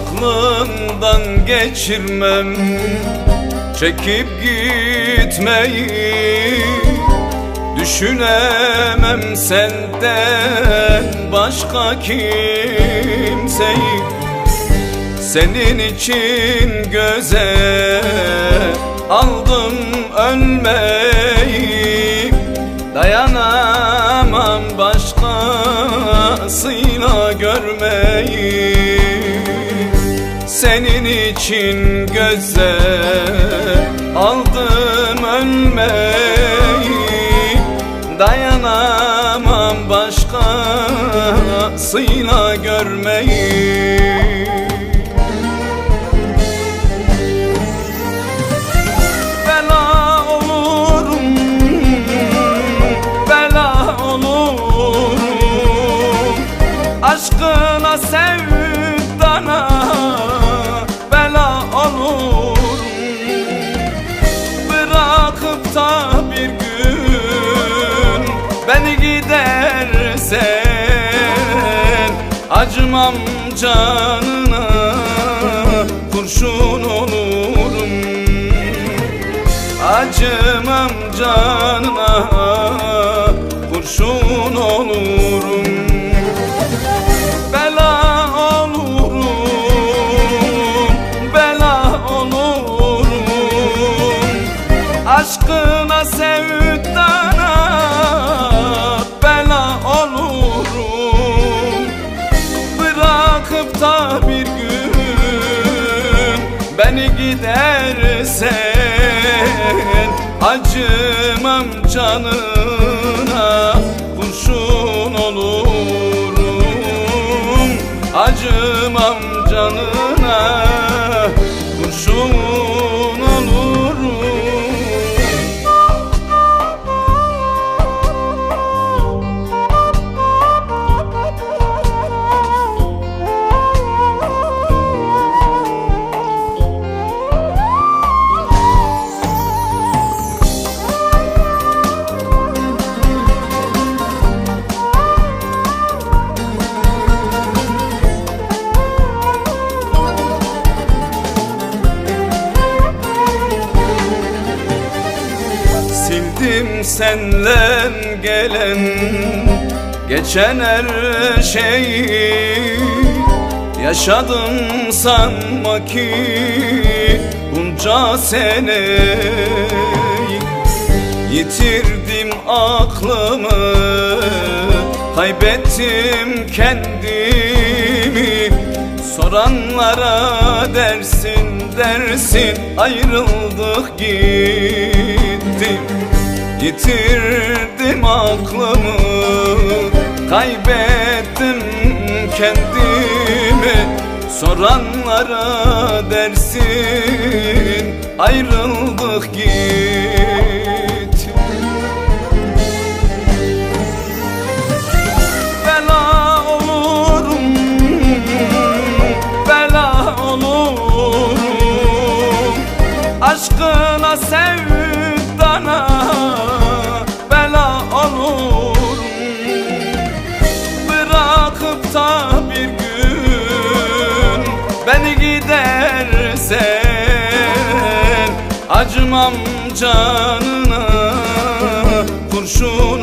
Aklımdan geçirmem. Çekip gitmeyi Düşünemem senden başka kimseyi. Senin için göze aldım ölmeyi. Dayanamam başkasıyla görmeyi Senin için göze aldım ölmeyi Dayanamam başkasıyla görmeyi. Bela olurum, bela olurum. Aşkına Da bir gün beni gidersen Acımam canına kurşun olurum. Acımam canına Aşkına sevdana bela olurum. Bırakıp da bir gün beni gidersen Acımam canına kurşun olurum. Acımam canına Sildim senle gelen geçen her şeyi Yaşadım sanma ki bunca sene Yitirdim aklımı Kaybettim kendimi. Soranlara dersin dersin Ayrıldık gittim Yitirdim aklımı Kaybettim kendimi. Soranlara dersin Ayrıldık gittim Bela olurum, bela olurum. Aşkına sevdana gidersen Acımam canına kurşun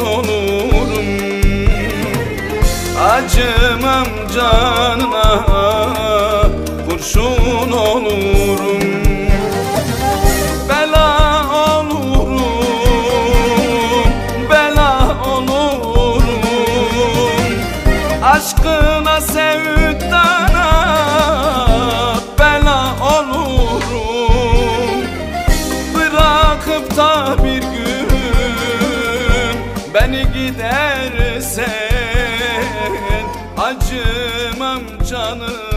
beni gidersen Acımam canım